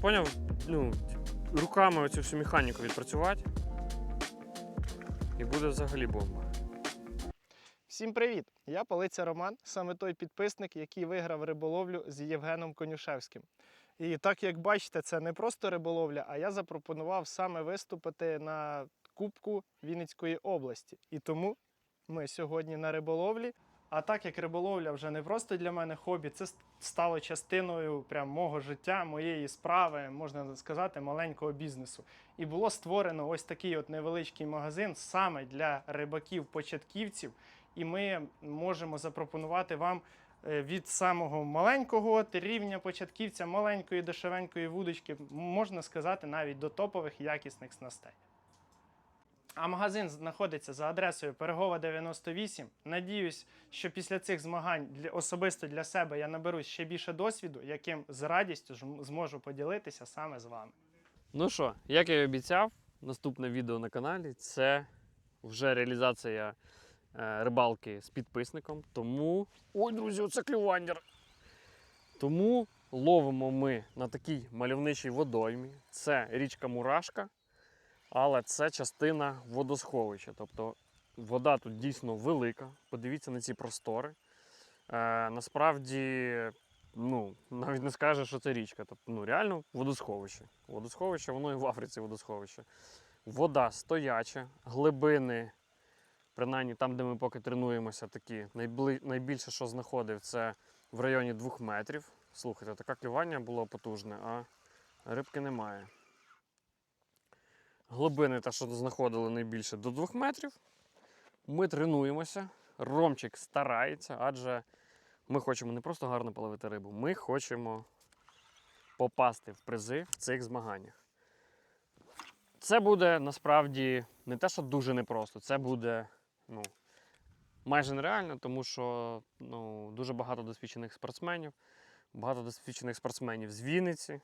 Поняв, ну, руками оцю всю механіку відпрацювати. І буде взагалі бомба. Всім привіт! Я Полиця Роман, саме той підписник, який виграв риболовлю з Євгеном Конюшевським. І так як бачите, це не просто риболовля, а я запропонував саме виступити на Кубку Вінницької області. І тому ми сьогодні на риболовлі. А так як риболовля вже не просто для мене хобі, це стало частиною прям мого життя, моєї справи, можна сказати, маленького бізнесу. І було створено ось такий от невеличкий магазин саме для рибаків-початківців. І ми можемо запропонувати вам е, від самого маленького рівня початківця, маленької дешевенької вудочки, можна сказати, навіть до топових якісних снастей. А магазин знаходиться за адресою Пирогова 98. Надіюсь, що після цих змагань особисто для себе я наберусь ще більше досвіду, яким з радістю зможу поділитися саме з вами. Ну що, як я і обіцяв, наступне відео на каналі це вже реалізація е, рибалки з підписником. Тому. Ой, друзі, оце клювандер. Тому ловимо ми на такій мальовничій водоймі. Це річка Мурашка, але це частина водосховища. Тобто вода тут дійсно велика. Подивіться на ці простори. Е, насправді, ну, навіть не скажеш, що це річка. Тобто, ну, реально водосховище. Водосховище, воно і в Африці водосховище. Вода стояча, глибини, принаймні там, де ми поки тренуємося, такі найбли... найбільше, що знаходив, це в районі 2 метрів. Слухайте, таке клювання було потужне, а рибки немає. Глибини, те, що знаходили найбільше до 2 метрів. Ми тренуємося. Ромчик старається, адже ми хочемо не просто гарно половити рибу, ми хочемо попасти в призи в цих змаганнях. Це буде насправді не те, що дуже непросто, це буде ну, майже нереально, тому що ну, дуже багато досвідчених спортсменів, багато досвідчених спортсменів з Вінниці,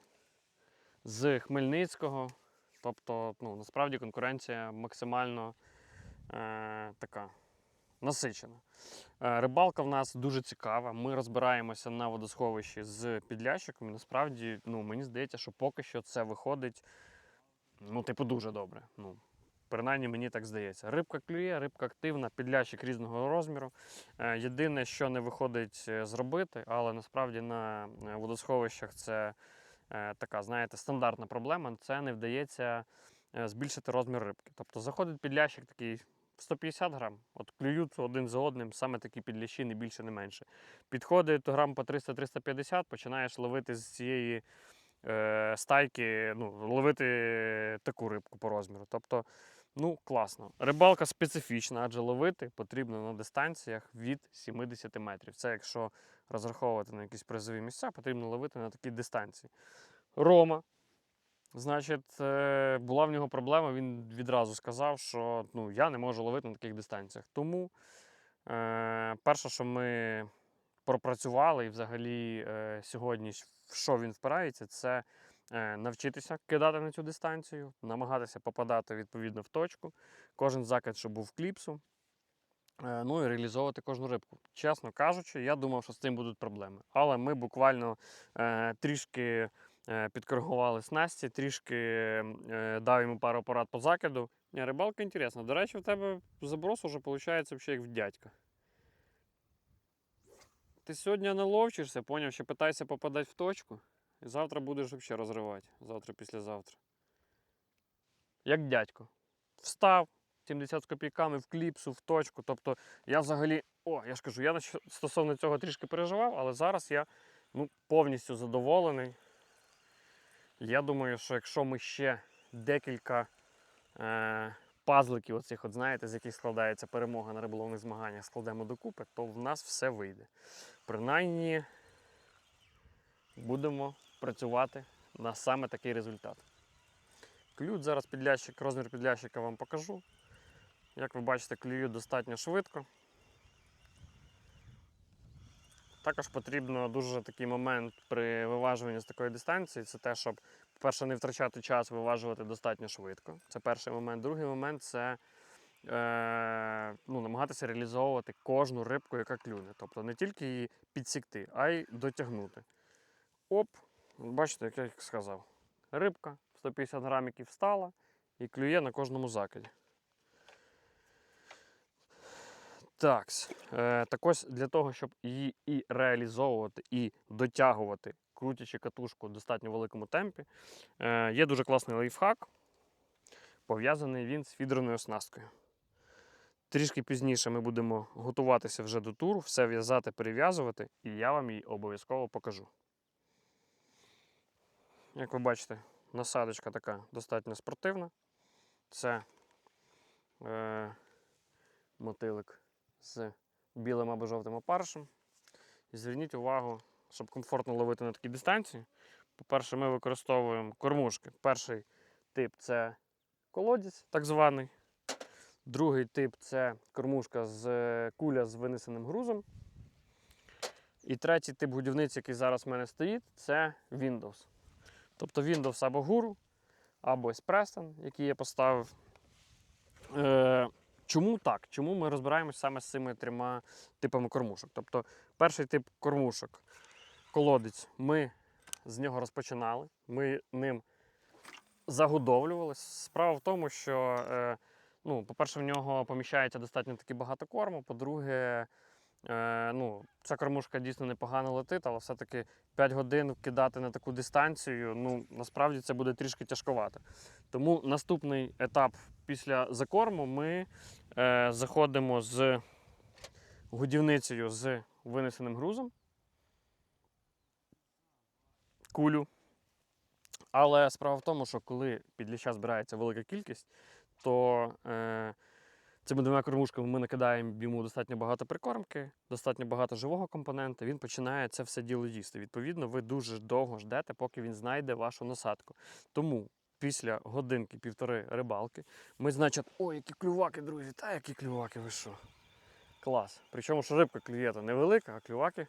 з Хмельницького. Тобто, ну, насправді конкуренція максимально е, така насичена. Е, Рибалка в нас дуже цікава. Ми розбираємося на водосховищі з підлящиком. Насправді, ну, мені здається, що поки що це виходить ну, типу, дуже добре. Ну, принаймні мені так здається. Рибка клює, рибка активна, підлящик різного розміру. Е, Єдине, що не виходить е, зробити, але насправді на е, водосховищах це така, знаєте, стандартна проблема. Це не вдається е, збільшити розмір рибки. Тобто заходить підлящик такий 150 грам, от клюють один за одним, саме такі підлящі, не більше, не менше. Підходить грам по 300-350, починаєш ловити з цієї е, стайки, ну, ловити таку рибку по розміру. Тобто, ну, класно. Рибалка специфічна, адже ловити потрібно на дистанціях від 70 метрів. Це якщо розраховувати на якісь призові місця, потрібно ловити на такій дистанції. Рома. Значить, е, була в нього проблема, він відразу сказав, що ну, я не можу ловити на таких дистанціях. Тому е, перше, що ми пропрацювали, і взагалі е, сьогодні в що він впирається, це навчитися кидати на цю дистанцію, намагатися попадати відповідно в точку. Кожен закид, щоб був кліпсу. Е, Ну і реалізовувати кожну рибку. Чесно кажучи, я думав, що з цим будуть проблеми. Але ми буквально е, трішки е, підкоригували снасті, трішки е, дав йому пару порад по закиду. Рибалка інтересна. До речі, в тебе заброс уже виходить взагалі як в дядька. Ти сьогодні не ловчишся, поняв, що питайся попадати в точку. І завтра будеш взагалі розривати. Завтра, післязавтра. Як дядько. Встав, 70 з копійками в кліпсу, в точку. Тобто я взагалі, о, я ж кажу, я стосовно цього трішки переживав, але зараз я ну, повністю задоволений. Я думаю, що якщо ми ще декілька е, пазликів, оцих, от, знаєте, з яких складається перемога на риболовних змаганнях, складемо докупи, то в нас все вийде. Принаймні будемо працювати на саме такий результат. Клюють зараз підлящик, розмір підлящика вам покажу. Як ви бачите, клюють достатньо швидко. Також потрібно дуже такий момент при виважуванні з такої дистанції. Це те, щоб, по-перше, не втрачати час виважувати достатньо швидко. Це перший момент. Другий момент це е, ну, намагатися реалізовувати кожну рибку, яка клюне. Тобто не тільки її підсікти, а й дотягнути. Оп, Бачите, як я сказав. Рибка 150 грамів встала і клює на кожному закиді. Так, е, так ось для того, щоб її і реалізовувати, і дотягувати, крутячи катушку в достатньо великому темпі, е, є дуже класний лайфхак. Пов'язаний він з фідерною оснасткою. Трішки пізніше ми будемо готуватися вже до туру, все в'язати, перев'язувати, і я вам її обов'язково покажу. Як ви бачите, насадочка така достатньо спортивна. Це е, мотилик з білим або жовтим опаришем. І зверніть увагу, щоб комфортно ловити на такій дистанції. По-перше, ми використовуємо кормушки. Перший тип це колодязь, так званий. Другий тип це кормушка з е, куля з винесеним грузом. І третій тип годівниці, який зараз в мене стоїть, це Windows. Тобто Windows або Guru, або Espresso, який я поставив. Е, чому так? Чому ми розбираємось саме з цими трьома типами кормушок? Тобто, перший тип кормушок, колодець, ми з нього розпочинали, ми ним загодовлювалися. Справа в тому, що, е, ну, по-перше, в нього поміщається достатньо таки багато корму. По-друге, е, ну, ця кормушка дійсно непогано летить, але все-таки 5 годин кидати на таку дистанцію, ну, насправді це буде трішки тяжковато. Тому наступний етап після закорму ми е, заходимо з годівницею з винесеним грузом. Кулю. Але справа в тому, що коли під ліща збирається велика кількість, то е, цими двома кормушками ми накидаємо йому достатньо багато прикормки, достатньо багато живого компонента, він починає це все діло їсти. Відповідно, ви дуже довго ждете, поки він знайде вашу насадку. Тому після годинки-півтори рибалки ми, значить, ой, які клюваки, друзі, та які клюваки, ви що? Клас. Причому, що рибка клює то невелика, а клюваки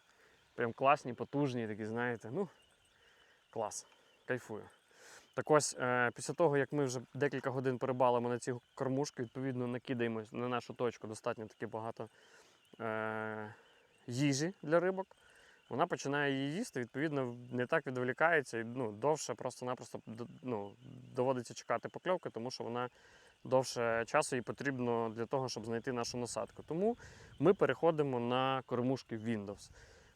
прям класні, потужні, такі, знаєте, ну, клас. Кайфую. Так ось, е, після того, як ми вже декілька годин порибалимо на ці кормушки, відповідно накидаємо на нашу точку достатньо таки багато е, їжі для рибок. Вона починає її їсти, відповідно, не так відволікається і ну, довше просто-напросто ну, доводиться чекати покльовки, тому що вона довше часу їй потрібно для того, щоб знайти нашу насадку. Тому ми переходимо на кормушки Windows.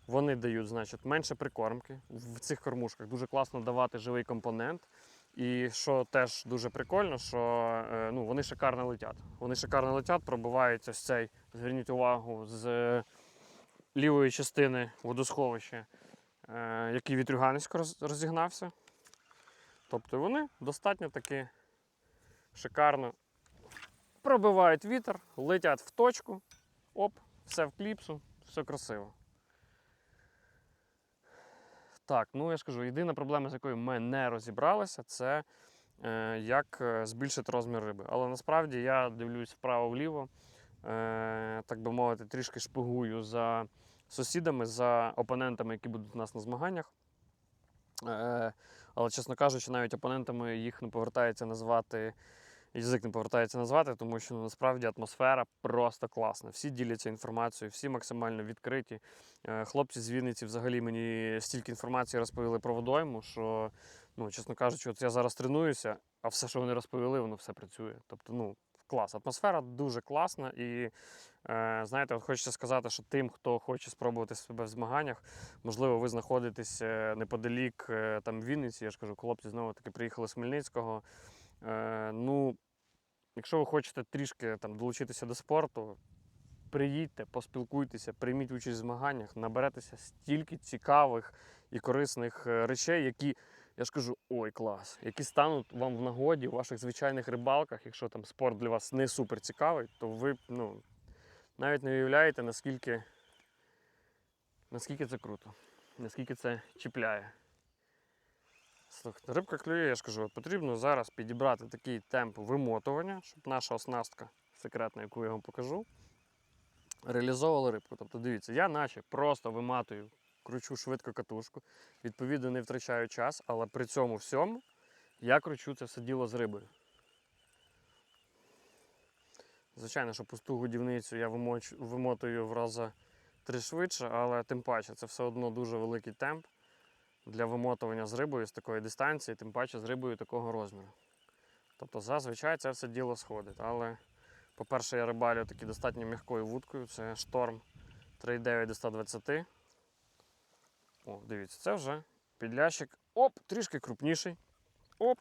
Вони дають значить, менше прикормки. В цих кормушках дуже класно давати живий компонент. І що теж дуже прикольно, що е, ну, вони шикарно летять. Вони шикарно летять, пробивають ось цей, зверніть увагу, з е, лівої частини водосховища, е, який вітрюгансько роз- розігнався. Тобто вони достатньо таки шикарно пробивають вітер, летять в точку, оп, все в кліпсу, все красиво. Так, ну я ж кажу, єдина проблема, з якою ми не розібралися, це е, як е, збільшити розмір риби. Але насправді я дивлюсь вправо-вліво, е, так би мовити, трішки шпигую за сусідами, за опонентами, які будуть у нас на змаганнях. Е, але, чесно кажучи, навіть опонентами їх не повертається назвати. Язик не повертається назвати, тому що ну, насправді атмосфера просто класна. Всі діляться інформацією, всі максимально відкриті. Е, Хлопці з Вінниці взагалі мені стільки інформації розповіли про водойму, що, ну, чесно кажучи, от я зараз тренуюся, а все, що вони розповіли, воно все працює. Тобто, ну, клас. Атмосфера дуже класна. І е, знаєте, от хочеться сказати, що тим, хто хоче спробувати себе в змаганнях, можливо, ви знаходитесь е, неподалік там Вінниці. Я ж кажу, хлопці знову таки приїхали з Хмельницького. Е, ну, якщо ви хочете трішки там, долучитися до спорту, приїдьте, поспілкуйтеся, прийміть участь в змаганнях, наберетеся стільки цікавих і корисних е, речей, які, я ж кажу, ой, клас, які стануть вам в нагоді у ваших звичайних рибалках. Якщо там спорт для вас не супер цікавий, то ви ну, навіть не уявляєте, наскільки, наскільки це круто, наскільки це чіпляє. Слухайте, рибка клює, я ж кажу, от потрібно зараз підібрати такий темп вимотування, щоб наша оснастка секретна, яку я вам покажу, реалізовувала рибку. Тобто, дивіться, я наче просто виматую, кручу швидко катушку, відповідно, не втрачаю час, але при цьому всьому я кручу це все діло з рибою. Звичайно, що пусту годівницю я вимотую в рази три швидше, але тим паче це все одно дуже великий темп. Для вимотування з рибою з такої дистанції, тим паче з рибою такого розміру. Тобто зазвичай це все діло сходить. Але, по-перше, я рибалю таки достатньо м'якою вудкою. Це шторм 3,9 до 120. О, дивіться, це вже підлящик. Оп, трішки крупніший. Оп.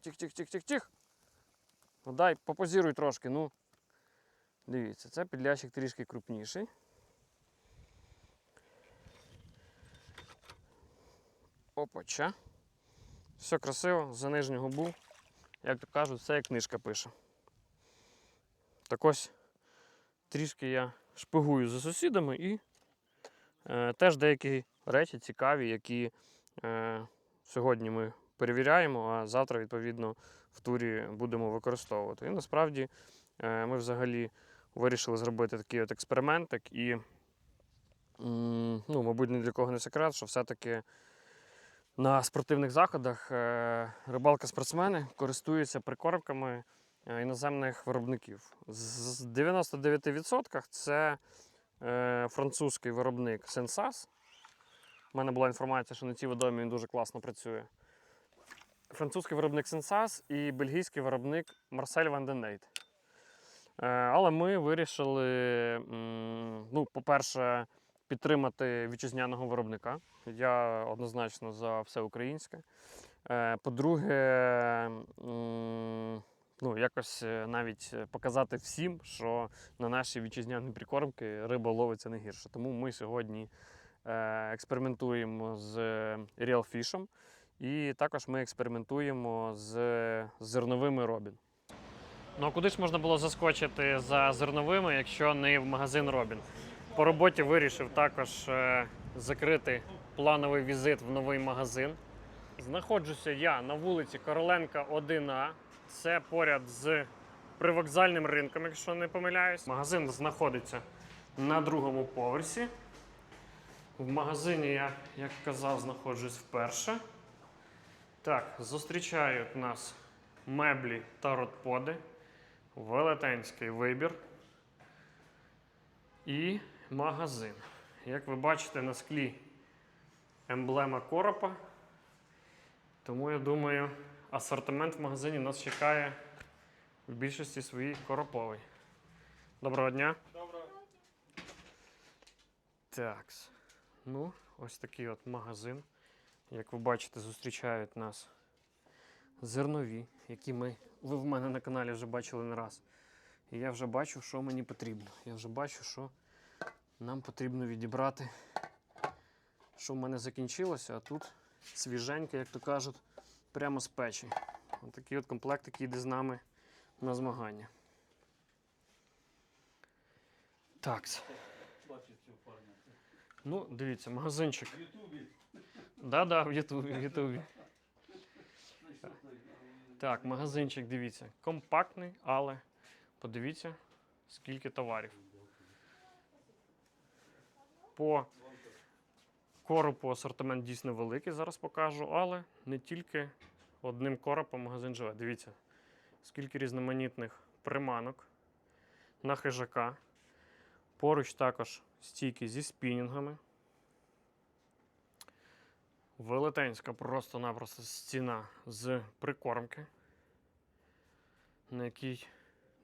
Тих-тих-тих-тих-тих. Ну дай, попозіруй трошки, ну. Дивіться, це підлящик трішки крупніший. Опача. Все красиво, за нижню губу. Як то кажуть, все як книжка пише. Так ось трішки я шпигую за сусідами і е, теж деякі речі цікаві, які е, сьогодні ми перевіряємо, а завтра, відповідно, в турі будемо використовувати. І насправді е, ми взагалі вирішили зробити такий от експериментик і, м, ну, мабуть, ні для кого не секрет, що все-таки на спортивних заходах е, рибалка-спортсмени користуються прикормками е, іноземних виробників. З 99% це е, французький виробник Sensas. У мене була інформація, що на цій водомі він дуже класно працює. Французький виробник Sensas і бельгійський виробник den Е, Але ми вирішили, ну, по-перше, підтримати вітчизняного виробника. Я однозначно за все українське. Е, По-друге, ну, якось е, навіть показати всім, що на наші вітчизняні прикормки риба ловиться не гірше. Тому ми сьогодні е, експериментуємо з Real Fish, і також ми експериментуємо з зерновими Робін. Ну а куди ж можна було заскочити за зерновими, якщо не в магазин Робін? По роботі вирішив також е, закрити плановий візит в новий магазин. Знаходжуся я на вулиці Короленка 1А. Це поряд з привокзальним ринком, якщо не помиляюсь. Магазин знаходиться на другому поверсі. В магазині я, як казав, знаходжусь вперше. Так, зустрічають нас меблі та родподи, велетенський вибір і магазин. Як ви бачите, на склі емблема коропа. Тому я думаю, асортимент в магазині нас чекає в більшості своїй короповий. Доброго дня. Доброго. Так. Ну, ось такий от магазин. Як ви бачите, зустрічають нас зернові, які ми, ви в мене на каналі вже бачили не раз. І я вже бачу, що мені потрібно. Я вже бачу, що нам потрібно відібрати, що в мене закінчилося, а тут свіженьке, як то кажуть, прямо з печі. Ось такий от комплект, який йде з нами на змагання. Так. Ну, дивіться, магазинчик. В Ютубі. Да-да, в Ютубі, в Ютубі. Так, магазинчик, дивіться, компактний, але подивіться, скільки товарів. По коропу асортимент дійсно великий, зараз покажу, але не тільки одним коропом магазин живе. Дивіться, скільки різноманітних приманок на хижака. Поруч також стійки зі спінінгами. Велетенська просто-напросто стіна з прикормки, на якій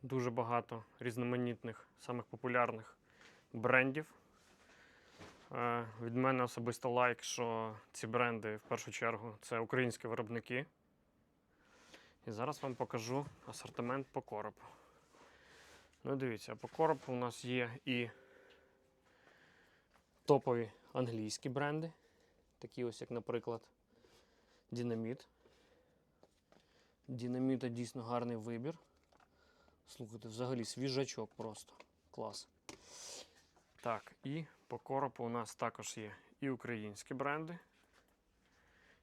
дуже багато різноманітних, самих популярних брендів. Е, Від мене особисто лайк, що ці бренди в першу чергу це українські виробники. І зараз вам покажу асортимент по коропу. Ну, дивіться, по коропу у нас є і топові англійські бренди. Такі ось, як, наприклад, Динаміт. Динаміта дійсно гарний вибір. Слухайте, взагалі свіжачок просто. Клас. Так, і по коропу у нас також є і українські бренди.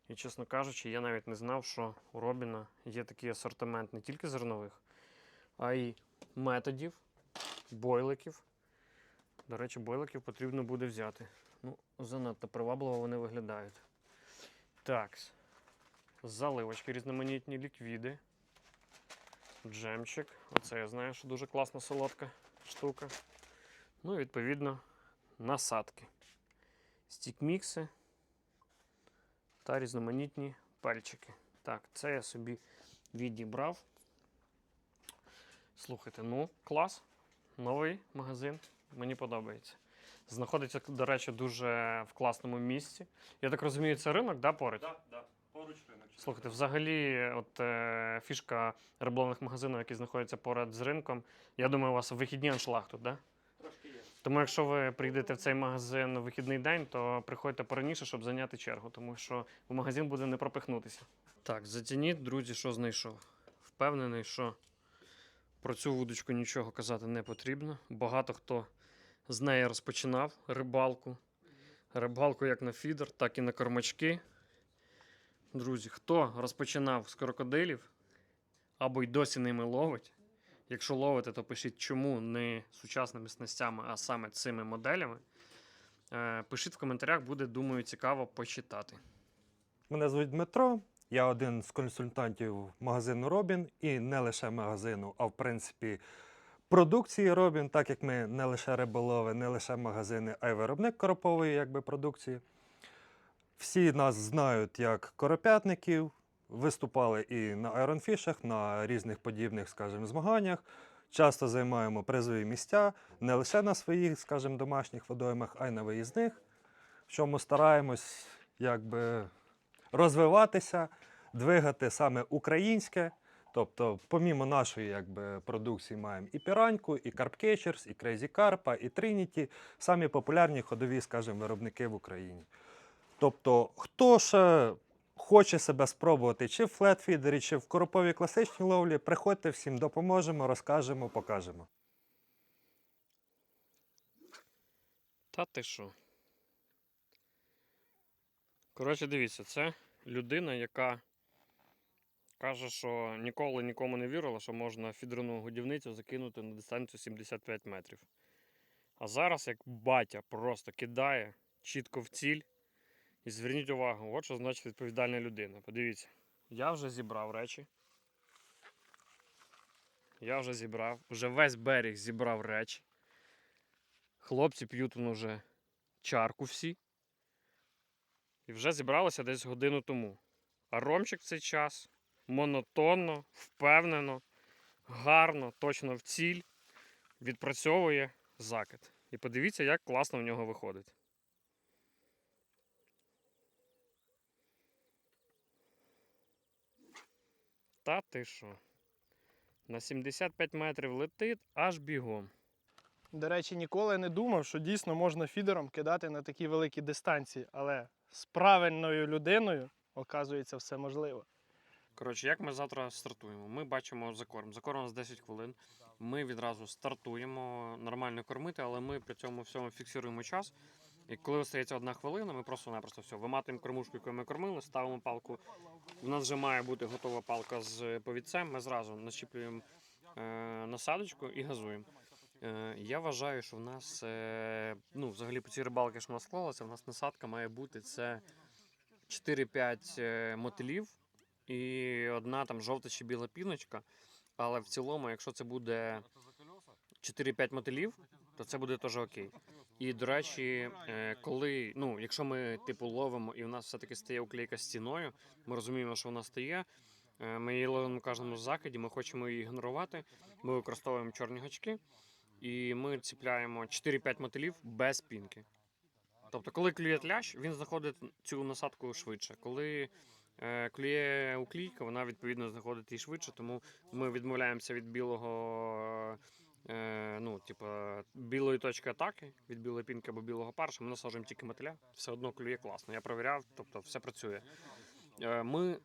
І, чесно кажучи, я навіть не знав, що у Робіна є такий асортимент не тільки зернових, а й методів, бойликів. До речі, бойликів потрібно буде взяти. Ну, занадто привабливо вони виглядають. Так. Заливочки різноманітні, ліквіди. Джемчик. Оце я знаю, що дуже класна солодка штука. Ну і відповідно насадки. Стікмікси. та різноманітні пальчики. Так, це я собі відібрав. Слухайте, ну, клас. Новий магазин. Мені подобається. Знаходиться, до речі, дуже в класному місці. Я так розумію, це ринок, да, поруч? Так, так. Поруч ринок. Слухайте, взагалі, от е, фішка риболовних магазинів, які знаходяться поряд з ринком. Я думаю, у вас вихідні аншлаг тут, да? Тому якщо ви прийдете в цей магазин у вихідний день, то приходьте пораніше, щоб зайняти чергу, тому що в магазин буде не пропихнутися. Так, зацініть, друзі, що знайшов. Впевнений, що про цю вудочку нічого казати не потрібно. Багато хто з неї розпочинав рибалку. Рибалку як на фідер, так і на кормачки. Друзі, хто розпочинав з крокодилів або й досі ними ловить, Якщо ловите, то пишіть, чому не сучасними снастями, а саме цими моделями. Е, Пишіть в коментарях, буде, думаю, цікаво почитати. Мене звуть Дмитро. Я один з консультантів магазину Робін і не лише магазину, а в принципі продукції Робін, так як ми не лише риболови, не лише магазини, а й виробник коропової якби, продукції. Всі нас знають як коропятників, виступали і на айронфішах, на різних подібних, скажімо, змаганнях. Часто займаємо призові місця не лише на своїх, скажімо, домашніх водоймах, а й на виїзних, в чому стараємось якби розвиватися, двигати саме українське. Тобто, помімо нашої якби, продукції, маємо і піраньку, і карпкетчерс, і Crazy Carp, і Trinity, самі популярні ходові, скажімо, виробники в Україні. Тобто, хто ще хоче себе спробувати чи в флетфідері, чи в короповій класичній ловлі, приходьте всім, допоможемо, розкажемо, покажемо. Та ти що? Коротше, дивіться, це людина, яка каже, що ніколи нікому не вірила, що можна фідерну годівницю закинути на дистанцію 75 метрів. А зараз, як батя просто кидає чітко в ціль. І зверніть увагу, от що значить відповідальна людина. Подивіться, я вже зібрав речі. Я вже зібрав, вже весь берег зібрав речі. Хлопці п'ють он уже чарку всі. І вже зібралися десь годину тому. А Ромчик в цей час монотонно, впевнено, гарно, точно в ціль відпрацьовує закид. І подивіться, як класно в нього виходить. Та ти що? На 75 метрів летить аж бігом. До речі, ніколи не думав, що дійсно можна фідером кидати на такі великі дистанції, але з правильною людиною, оказується, все можливо. Коротше, як ми завтра стартуємо? Ми бачимо закорм. Закорм у нас 10 хвилин. Ми відразу стартуємо нормально кормити, але ми при цьому всьому фіксуємо час. І коли остається одна хвилина, ми просто-напросто все виматуємо кормушку, яку ми кормили, ставимо палку. У нас вже має бути готова палка з повідцем. Ми зразу нащіплюємо е, насадочку і газуємо. Е, я вважаю, що в нас е, ну, взагалі по цій рибалки, що в нас склалося, в нас насадка має бути це 4-5 е, мотилів і одна там жовта чи біла піночка. Але в цілому, якщо це буде 4-5 мотилів, то це буде теж окей. І до речі, е, коли ну, якщо ми типу ловимо і у нас все-таки стає уклейка стіною, ми розуміємо, що вона стає. е, Ми її ловимо в кожному закиді, ми хочемо її ігнорувати. Ми використовуємо чорні гачки і ми ціпляємо 4-5 мотилів без пінки. Тобто, коли клює лящ, він знаходить цю насадку швидше. Коли е, клює уклійка, вона відповідно знаходить її швидше, тому ми відмовляємося від білого. Е, ну, типу, білої точки атаки від білої пінки або білого парша, ми насаджуємо тільки мотиля, все одно клює класно. Я провіряв, тобто все працює. Е, ми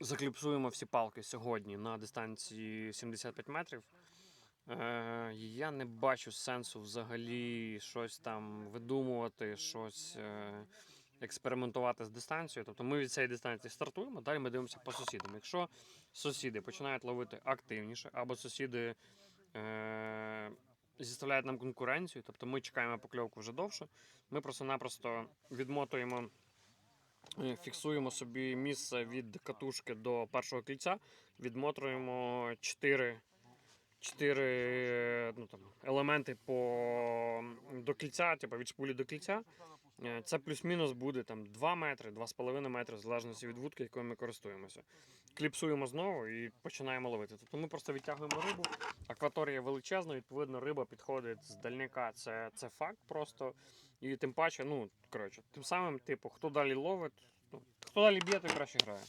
закліпсуємо всі палки сьогодні на дистанції 75 метрів. Е, я не бачу сенсу взагалі щось там видумувати, щось е, експериментувати з дистанцією. Тобто ми від цієї дистанції стартуємо, далі ми дивимося по сусідам. Якщо сусіди починають ловити активніше, або сусіди зіставляють нам конкуренцію, тобто ми чекаємо покльовку вже довше, ми просто-напросто відмотуємо. е, Фіксуємо собі місце від катушки до першого кільця, відмотуємо 4 чотири ну, там, елементи по, до кільця, типу від шпулі до кільця. Е, Це плюс-мінус буде там 2 метри, 2,5 метри, в залежності від вудки, якою ми користуємося. Кліпсуємо знову і починаємо ловити. Тобто ми просто відтягуємо рибу. Акваторія величезна, відповідно, риба підходить з дальняка. Це, це факт просто. І тим паче, ну, коротше, тим самим, типу, хто далі ловить, ну, хто далі б'є, той краще грає.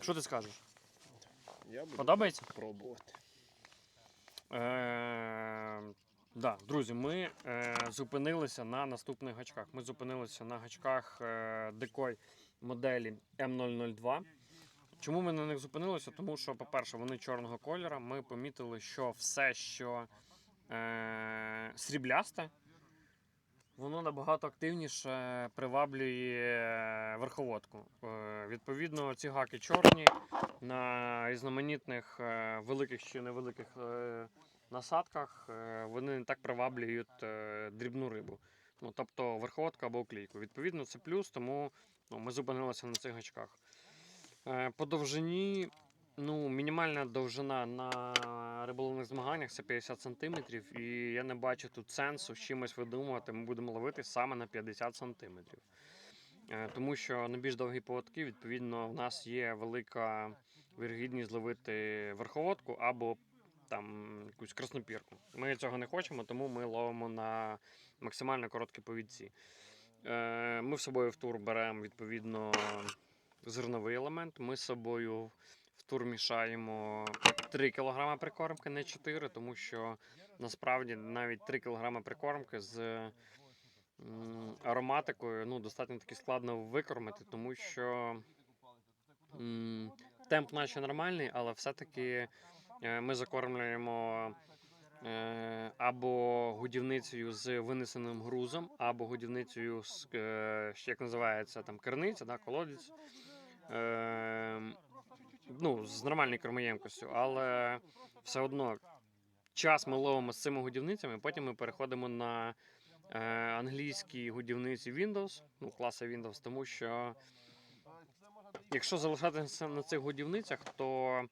Що ти скажеш? Я буду Подобається? пробувати. Е, да, друзі, ми е, зупинилися на наступних гачках. Ми зупинилися на гачках е, декой моделі М002. Чому ми на них зупинилися? Тому що, по-перше, вони чорного кольора. Ми помітили, що все, що е, сріблясте, воно набагато активніше приваблює верховодку. Е, відповідно, ці гаки чорні на різноманітних е, великих чи невеликих е, насадках е, вони не так приваблюють е, дрібну рибу. Ну, тобто верховодку або оклейку. Відповідно, це плюс, тому ну, ми зупинилися на цих гачках. Е, По довжині, ну, мінімальна довжина на риболовних змаганнях це 50 см, і я не бачу тут сенсу чимось видумувати. Ми будемо ловити саме на 50 см. Тому що на більш довгі поводки, відповідно, в нас є велика вірогідність зловити верховодку або там якусь краснопірку. Ми цього не хочемо, тому ми ловимо на максимально короткі повідці. Е, Ми з собою в тур беремо відповідно зерновий елемент. Ми з собою в тур мішаємо 3 кг прикормки, не 4, тому що насправді навіть 3 кг прикормки з ароматикою ну, достатньо таки складно викормити, тому що темп наче нормальний, але все-таки ми закормлюємо е, або годівницею з винесеним грузом, або годівницею з е, як називається там керниця, да, колодязь. Е, ну, з нормальною кормоємкостю, але все одно час ми ловимо з цими годівницями, потім ми переходимо на е, англійські годівниці Windows, ну, класи Windows, тому що якщо залишатися на цих годівницях, то е,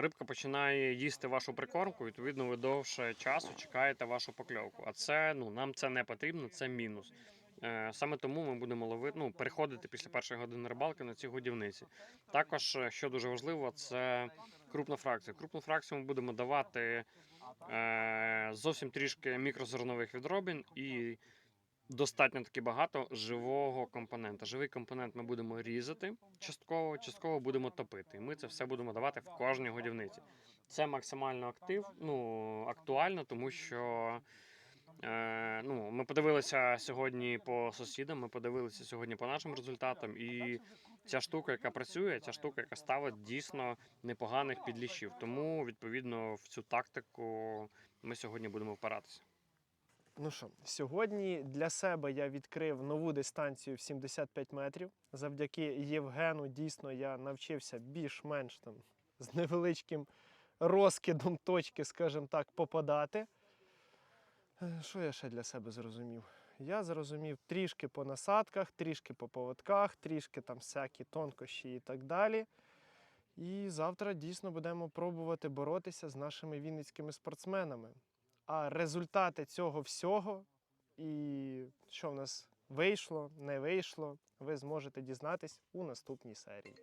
рибка починає їсти вашу прикормку, відповідно, ви довше часу чекаєте вашу покльовку. А це ну, нам це не потрібно, це мінус. Е, Саме тому ми будемо ловити, ну, переходити після першої години рибалки на ці годівниці. Також, е, що дуже важливо, це крупна фракція. Крупну фракцію ми будемо давати е, зовсім трішки мікрозернових відробін і достатньо таки багато живого компонента. Живий компонент ми будемо різати частково, частково будемо топити. І ми це все будемо давати в кожній годівниці. Це максимально актив, ну, актуально, тому що. Е, ну, ми подивилися сьогодні по сусідам, ми подивилися сьогодні по нашим результатам, і ця штука, яка працює, ця штука, яка ставить дійсно непоганих підліщів. Тому відповідно в цю тактику ми сьогодні будемо впиратися. Ну що, сьогодні для себе я відкрив нову дистанцію в 75 метрів. Завдяки Євгену дійсно я навчився більш-менш там з невеличким розкидом точки, скажімо так, попадати. Е, Що я ще для себе зрозумів? Я зрозумів трішки по насадках, трішки по поводках, трішки там всякі тонкощі і так далі. І завтра дійсно будемо пробувати боротися з нашими вінницькими спортсменами. А результати цього всього і що в нас вийшло, не вийшло, ви зможете дізнатись у наступній серії.